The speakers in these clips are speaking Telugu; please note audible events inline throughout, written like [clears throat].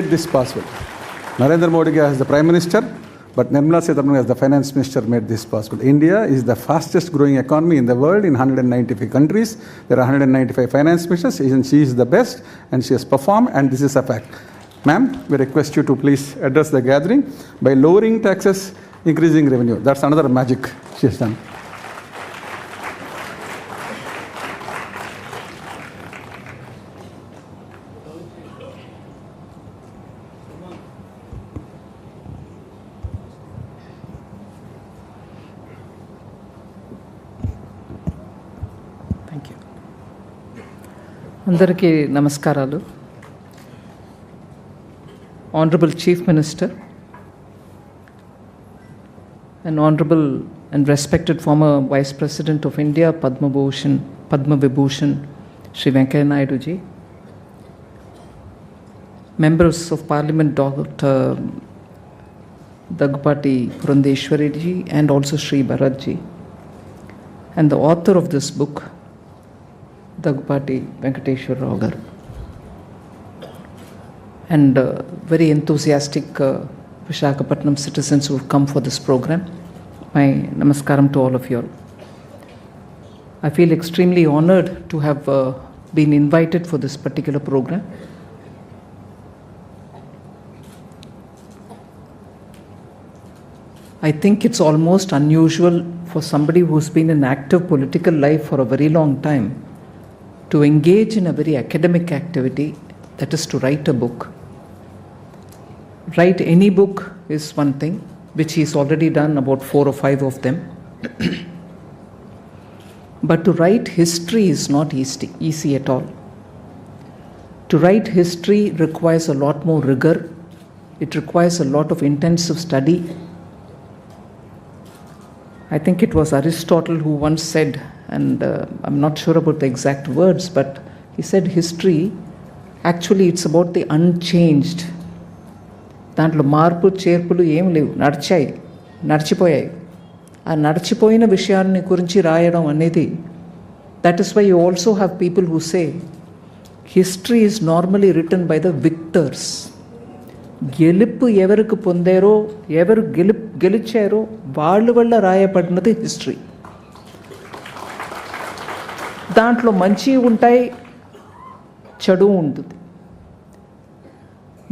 made this possible. Narendra Modi as the Prime Minister, but Nirmala Sitharaman as the Finance Minister made this possible. India is the fastest growing economy in the world in 195 countries. There are 195 finance ministers, and she is the best, and she has performed, and this is a fact. Ma'am, we request you to please address the gathering by lowering taxes, increasing revenue. That's another magic she has done. అందరికీ నమస్కారాలు honourable chief minister and honourable and respected former vice president of India Padmabhushan Padmavibhushan Shri Venkaiah Naiduji members of parliament dr dagpati purandeshwariji and also Sri Bharatji and the author of this book, Venkateshwar Rao garu. And uh, very enthusiastic uh, Vishakhapatnam citizens who have come for this program. My namaskaram to all of you. I feel extremely honored to have uh, been invited for this particular program. I think it's almost unusual for somebody who's been in active political life for a very long time to engage in a very academic activity, that is to write a book. Write any book is one thing, which he's already done about four or five of them. [clears throat] but to write history is not easy, easy at all. To write history requires a lot more rigor, it requires a lot of intensive study, I think it was Aristotle who once said, and uh, I'm not sure about the exact words, but he said history actually it's about the unchanged. దాంట్లో మార్పు చేర్పులు ఏం లేవు నడిచాయి నడిచిపోయాయి ఆ నడిచిపోయిన విషయాన్ని గురించి రాయడం అనేది that is why you also have people who say history is normally return by the victors గెలుపు ఎవరికి పొందారో ఎవరు గెలు గెలిచారో వాళ్ళ వల్ల రాయబడినది హిస్టరీ. దాంట్లో మంచి ఉంటాయి చెడు ఉంటుంది.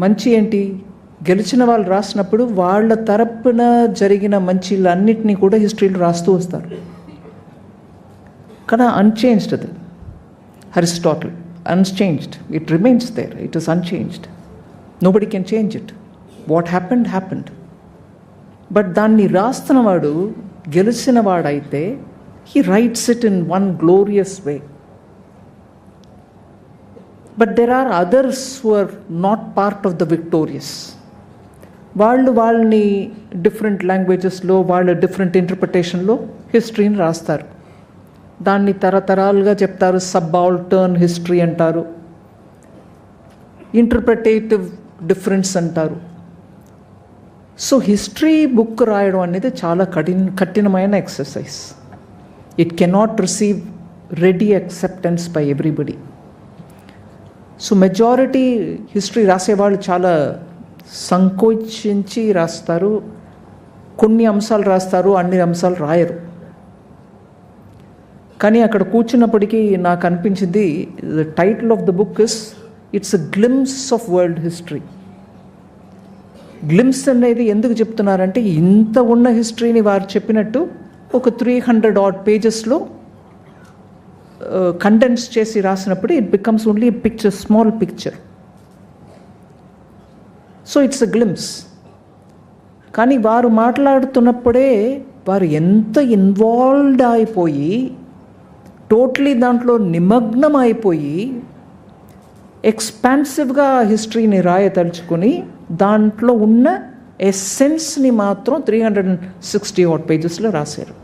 మంచి ఏంటి? గెలిచిన వాళ్ళు రాసినప్పుడు వాళ్ళ తరపున జరిగిన మంచిలన్నింటినీ కూడా హిస్టరీలో రాస్తూ వస్తారు. కానీ అన్చేంజ్డ్ అది. Aristotle unchanged it remains there it is unchanged nobody can change it what happened happened but దాన్ని రాస్తున్నవాడు గెలిచినవాడైతే he writes it in one glorious way but there are others who are not part of the victorious వాళ్ళు వాళ్ళని డిఫరెంట్ లాంగ్వేజెస్లో వాళ్ళ డిఫరెంట్ ఇంటర్ప్రిటేషన్లో హిస్టరీని రాస్తారు. దాన్ని తరతరాలుగా చెప్తారు సబ్ ఆల్టర్న్ హిస్టరీ అంటారు. ఇంటర్ప్రిటేటివ్ డిఫరెన్స్ అంటారు. సో హిస్టరీ బుక్ రాయడం అనేది చాలా కఠిన కఠినమైన exercise it cannot receive ready acceptance by everybody so majority history రాసేవాళ్ళు చాలా సంకోచించి రాస్తారు. కొన్ని అంశాలు రాస్తారు అన్ని అంశాలు రాయరు. కానీ అక్కడ కూర్చున్నప్పటికీ నాకు అనిపించింది the title of the book is it's a glimpse of world history glimpse అనేది ఎందుకు చెప్తున్నారంటే ఇంత ఉన్న హిస్టరీని వారు చెప్పినట్టు ఒక త్రీ హండ్రెడ్ ఆట్ పేజెస్లో కండెన్స్ చేసి రాసినప్పుడు it becomes only picture small picture so it's a glimpse కానీ వారు మాట్లాడుతున్నప్పుడే వారు ఎంత ఇన్వాల్వ్డ్ అయిపోయి టోటలీ దాంట్లో నిమగ్నం అయిపోయి ఎక్స్పాన్సివ్గా హిస్టరీని రాయదలుచుకొని దాంట్లో ఉన్న ఎస్సెన్స్ని మాత్రం three hundred and sixty out పేజెస్లో రాశారు.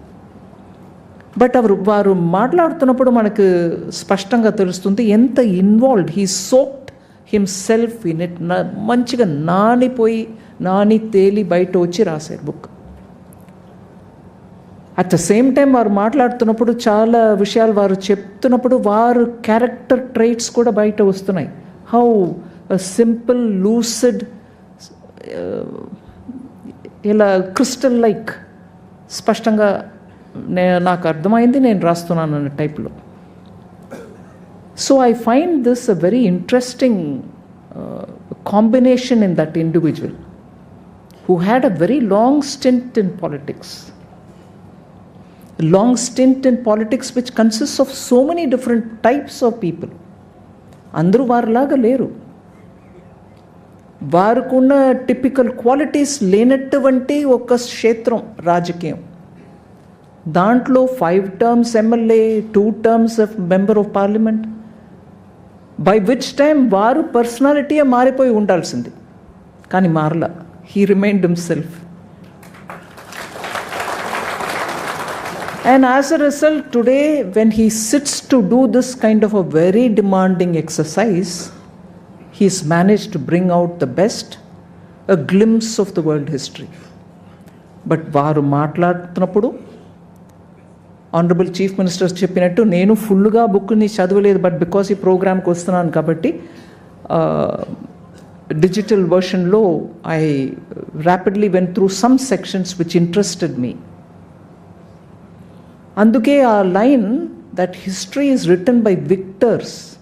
బట్ అవరు వారు మాట్లాడుతున్నప్పుడు మనకు స్పష్టంగా తెలుస్తుంది ఎంత involved he soaked himself in it మంచిగా నానిపోయి నాని తేలి బయట వచ్చి రాశారు book at the same time వారు మాట్లాడుతున్నప్పుడు చాలా విషయాలు వారు చెప్తున్నప్పుడు వారు క్యారెక్టర్ ట్రైట్స్ కూడా బయట వస్తున్నాయి. హౌ సింపుల్ లూసిడ్ ఇలా క్రిస్టల్ లైక్ స్పష్టంగా నే నాకు అర్థమైంది నేను రాస్తున్నాను అనే టైప్లో so I find this a very interesting combination in that individual who had a very long stint in politics long long stint in politics which consists of so many different types of people. అందరూ వారిలాగా లేరు. వారికున్న టిపికల్ క్వాలిటీస్ లేనటువంటి ఒక క్షేత్రం రాజకీయం. దాంట్లో five terms MLA two terms of member of parliament by which time వారు పర్సనాలిటీయే మారిపోయి ఉండాల్సింది. కానీ మారలా. He remained himself And as a result, today, when he sits to do this kind of a very demanding exercise, he's managed to bring out the best, a glimpse of the world history. But వారు మాట్లాడుతున్నప్పుడు ఆనరబుల్ చీఫ్ మినిస్టర్స్ చెప్పినట్టు నేను ఫుల్గా బుక్ని చదవలేదు బట్ బికాస్ ఈ ప్రోగ్రామ్కి వస్తున్నాను కాబట్టి digital వర్షన్లో I rapidly went through some sections which interested me అందుకే ఆ line that history is written by victors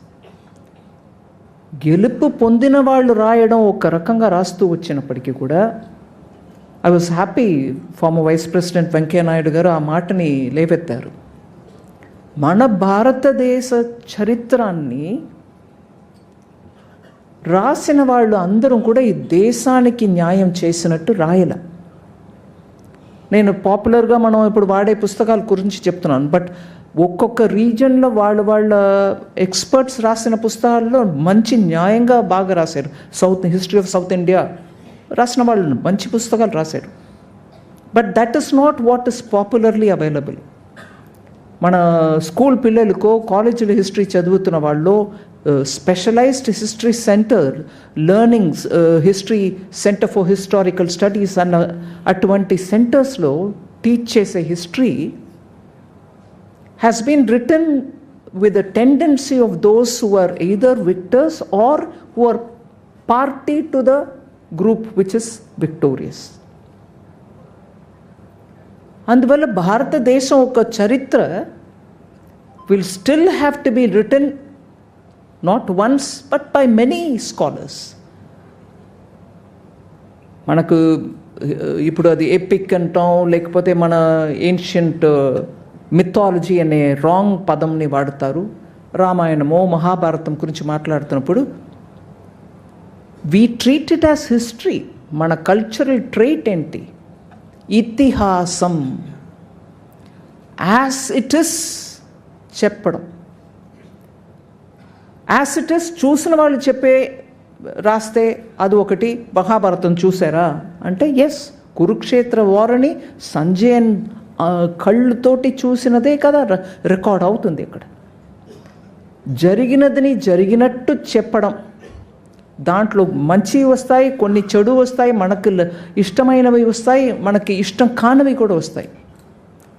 గెలుపు పొందిన వాళ్ళు రాయడం ఒక రకంగా రాస్తూ వచ్చినప్పటికీ కూడా I was happy former vice president Venkaiah Naidu గారు ఆ మాటని లేవెత్తారు. మన భారతదేశ చరిత్రాన్ని రాసిన వాళ్ళు అందరం కూడా ఈ దేశానికి న్యాయం చేసినట్టు రాయల. నేను పాపులర్గా మనం ఇప్పుడు వాడే పుస్తకాల గురించి చెప్తున్నాను. బట్ ఒక్కొక్క రీజన్లో వాళ్ళు వాళ్ళ ఎక్స్పర్ట్స్ రాసిన పుస్తకాల్లో మంచి న్యాయంగా బాగా రాశారు. South history of south India రాసిన వాళ్ళు మంచి పుస్తకాలు రాశారు. But that is not what is popularly available. మన స్కూల్ పిల్లలకో కాలేజీలో హిస్టరీ చదువుతున్న వాళ్ళు Specialised history centre learnings history centre for historical studies అన్న అటువంటి సెంటర్స్లో టీచ్ చేసే history has been written with a tendency of those who are either victors or who are party to the group which is victorious. అందువల్ల భారతదేశం ఒక చరిత్ర will still have to be return not once but by many scholars మనకు ఇప్పుడు అది ఎపిక్ అంటాం లేకపోతే మన ఏన్షియంట్ మిథాలజీ అనే రాంగ్ పదంని వాడతారు. రామాయణమో మహాభారతం గురించి మాట్లాడుతున్నప్పుడు we treat it as history మన కల్చరల్ ట్రైట్ ఏంటి? ఇతిహాసం. యాజ్ ఇట్ ఇస్ చెప్పడం. యాసిటస్ ఇట్ చూసిన వాళ్ళు చెప్పే రాస్తే అది ఒకటి మహాభారతం చూసారా అంటే ఎస్ కురుక్షేత్ర వారని సంజయన్ కళ్ళుతోటి చూసినదే కదా ర- రికార్డ్ అవుతుంది ఇక్కడ. జరిగినదని జరిగినట్టు చెప్పడం. దాంట్లో మంచి వస్తాయి కొన్ని చెడు వస్తాయి మనకు ఇష్టమైనవి వస్తాయి మనకి ఇష్టం కానివి కూడా వస్తాయి.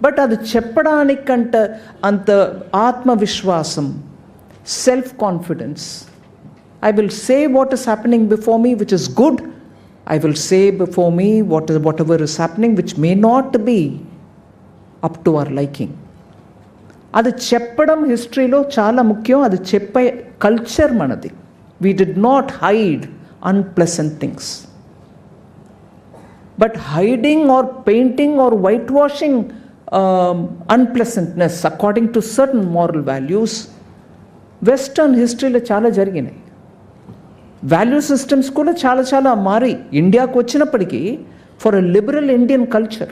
బట్ అది చెప్పడానికంట అంత ఆత్మవిశ్వాసం self confidence I will say what is happening before me which is good I will say before me what whatever is happening which may not be up to our liking అది చెప్పడం హిస్టరీలో చాలా ముఖ్యం అది చెప్పే కల్చర్ మనది we did not hide unpleasant things but hiding or painting or whitewashing unpleasantness according to certain moral values western హిస్టరీలో చాలా జరిగినాయి. వాల్యూ సిస్టమ్స్ కూడా చాలా చాలా మారి ఇండియాకు వచ్చినప్పటికీ for a liberal Indian culture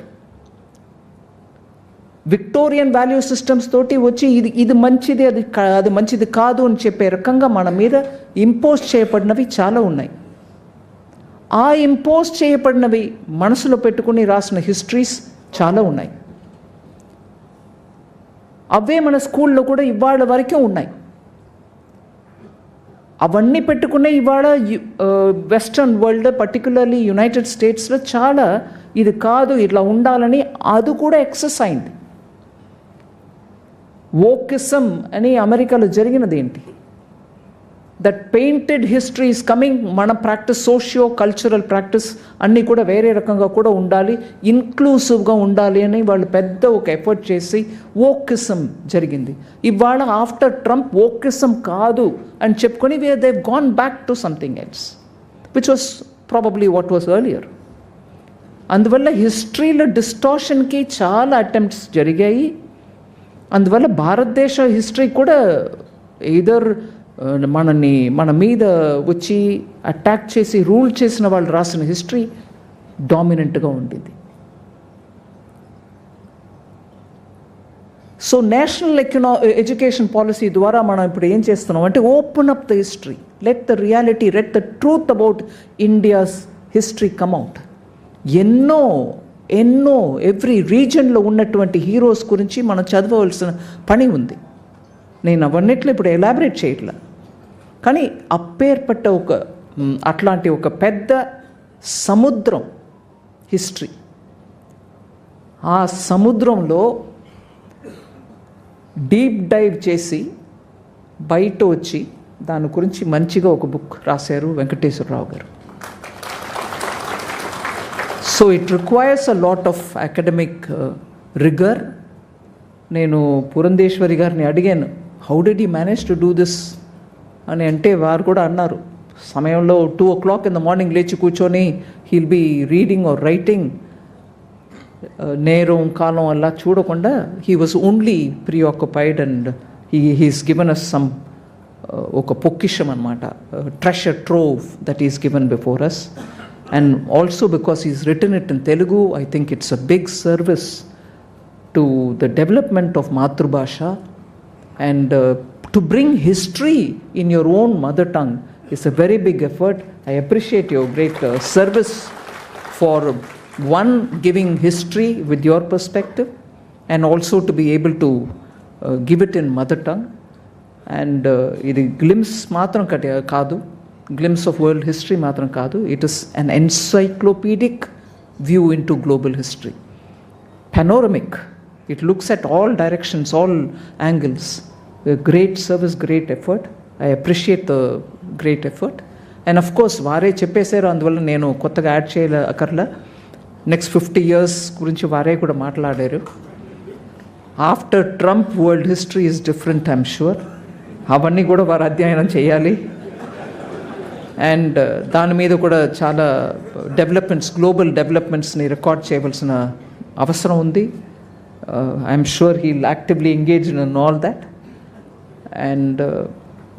Victorian value systems తోటి వచ్చి ఇది ఇది మంచిది అది కా- అది మంచిది కాదు అని చెప్పే రకంగా మన మీద ఇంపోజ్ చేయబడినవి చాలా ఉన్నాయి. ఆ ఇంపోజ్ చేయబడినవి మనసులో పెట్టుకుని రాసిన హిస్టరీస్ చాలా ఉన్నాయి. అవే మన స్కూల్లో కూడా ఇవాళ వరకే ఉన్నాయి. అవన్నీ పెట్టుకునే ఇవాళ వెస్ట్రన్ వరల్డ్ పర్టికులర్లీ యునైటెడ్ స్టేట్స్లో చాలా ఇది కాదు ఇట్లా ఉండాలని అది కూడా ఎక్సెస్ అయింది. ఓకిసం అని అమెరికాలో జరిగినది ఏంటి? That painted history is coming మన ప్రాక్టీస్ సోషియో కల్చరల్ ప్రాక్టీస్ అన్నీ కూడా వేరే రకంగా కూడా ఉండాలి ఇన్క్లూసివ్గా ఉండాలి అని వాళ్ళు పెద్ద ఒక ఎఫర్ట్ చేసి ఓకిసం జరిగింది. ఇవాళ ఆఫ్టర్ ట్రంప్ ఓకిసం కాదు అని చెప్పుకొని way they gone back to something else which was probably what was earlier అందువల్ల హిస్టరీలో డిస్టార్షన్కి చాలా అటెంప్ట్స్ జరిగాయి. అందువల్ల భారతదేశ హిస్టరీ కూడా ఇదర్ మనని మన మీద వచ్చి అటాక్ చేసి రూల్ చేసిన వాళ్ళు రాసిన హిస్టరీ డామినెంట్గా ఉండింది. సో నేషనల్ ఎకనా ఎడ్యుకేషన్ పాలసీ ద్వారా మనం ఇప్పుడు ఏం చేస్తున్నాం అంటే open up the history let the reality let the truth about India's history come ఎన్నో ఎన్నో ఎవ్రీ రీజన్లో ఉన్నటువంటి హీరోస్ గురించి మనం చదవవలసిన పని ఉంది. నేను అవన్నిట్లో ఇప్పుడు ఎలాబరేట్ చేయట్లా. కానీ అప్పేర్పట్ట ఒక అట్లాంటి ఒక పెద్ద సముద్రం హిస్టరీ. ఆ సముద్రంలో డీప్ డైవ్ చేసి బయట వచ్చి దాని గురించి మంచిగా ఒక బుక్ రాశారు వెంకటేశ్వరరావు గారు. So it requires a lot of academic uh, rigour. నేను పురంధేశ్వరి గారిని అడిగాను how did he manage to do this అని అంటే వారు కూడా అన్నారు. సమయంలో two o'clock in the morning లేచి కూర్చొని he'll be reading or writing నేరం కాలం అలా చూడకుండా he was only preoccupied and he he's given us some ఒక పొక్కిషం అనమాట treasure trove that is given before us and also because is written it in Telugu I think it's a big service to the development of మాతృభాష and to bring history in your own mother tongue is a very big effort. I appreciate your great uh, service for one giving history with your perspective and also to be able to uh, give it in mother tongue. And ఇది గ్లిమ్స్ మాత్రం కట కాదు గ్లిమ్స్ ఆఫ్ వరల్డ్ హిస్టరీ మాత్రం కాదు it is an encyclopaedic view into global history panoramic. It looks at all directions, all angles. Great service great effort I appreciate the great effort and of course వారే చెప్పేశారు అందువల్ల నేను కొత్తగా యాడ్ చేయాల అక్కర్లా. నెక్స్ట్ ఫిఫ్టీ ఇయర్స్ గురించి వారే కూడా మాట్లాడారు. After Trump world history is different I'm sure అవన్నీ కూడా వారు అధ్యయనం చేయాలి. అండ్ uh, దాని మీద కూడా చాలా డెవలప్మెంట్స్ గ్లోబల్ డెవలప్మెంట్స్ని రికార్డ్ చేయవలసిన అవసరం ఉంది. I'm sure he'll actively engage in all that And uh,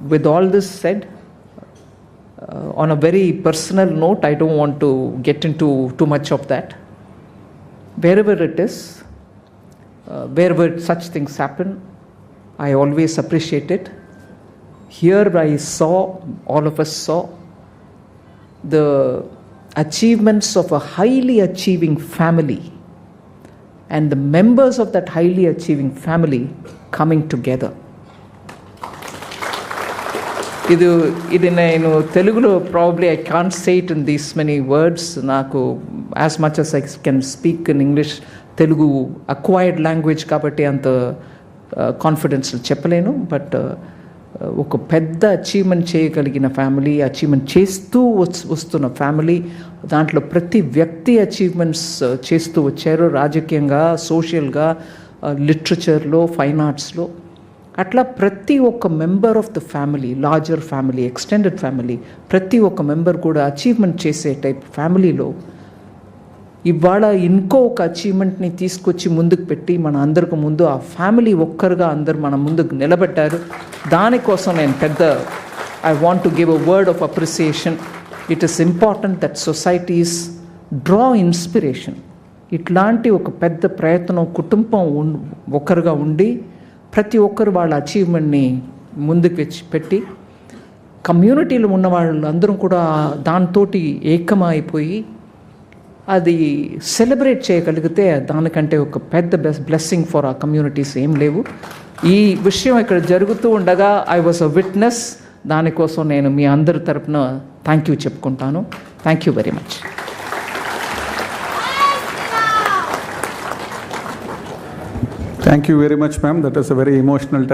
with all this said, uh, on a very personal note, I don't want to get into too much of that. Wherever it is, uh, wherever such things happen, I always appreciate it. Here I saw, all of us saw, the achievements of a highly achieving family and the members of that highly achieving family coming together. ఇది ఇది నేను తెలుగులో probably I can't say it in these many words నాకు as much as I can speak in English Telugu acquired language కాబట్టి అంత uh, కాన్ఫిడెన్స్ చెప్పలేను. బట్ uh, ఒక పెద్ద అచీవ్మెంట్ చేయగలిగిన ఫ్యామిలీ అచీవ్మెంట్ చేస్తూ వస్తున్న ఫ్యామిలీ దాంట్లో ప్రతి వ్యక్తి అచీవ్మెంట్స్ uh, చేస్తూ వచ్చారు. రాజకీయంగా సోషల్గా లిటరేచర్లో ఫైన్ ఆర్ట్స్లో అట్లా ప్రతి ఒక్క member of the family larger family extended family ప్రతి ఒక్క మెంబర్ కూడా అచీవ్మెంట్ చేసే టైప్ ఫ్యామిలీలో ఇవాళ ఇంకో ఒక అచీవ్మెంట్ని తీసుకొచ్చి ముందుకు పెట్టి మన అందరికి ముందు ఆ ఫ్యామిలీ ఒక్కరుగా అందరు మన ముందుకు నిలబెట్టారు దానికోసం నేను పెద్ద I want to give a word of appreciation it is important that societies draw inspiration ఇట్లాంటి ఒక పెద్ద ప్రయత్నం కుటుంబం ఒకరుగా ఉండి ప్రతి ఒక్కరు వాళ్ళ అచీవ్మెంట్ని ముందుకు పెట్టి కమ్యూనిటీలో ఉన్న వాళ్ళు అందరం కూడా దాంతో ఏకమైపోయి అది సెలబ్రేట్ చేయగలిగితే దానికంటే ఒక పెద్ద బెస్ బ్లెస్సింగ్ ఫర్ ఆ కమ్యూనిటీస్ ఏం లేవు. ఈ విషయం ఇక్కడ జరుగుతూ ఉండగా ఐ వాజ్ అ విట్నెస్ దానికోసం నేను మీ అందరి తరపున థ్యాంక్ యూ చెప్పుకుంటాను. Thank you very much Thank you very much, ma'am. That was a very emotional touch.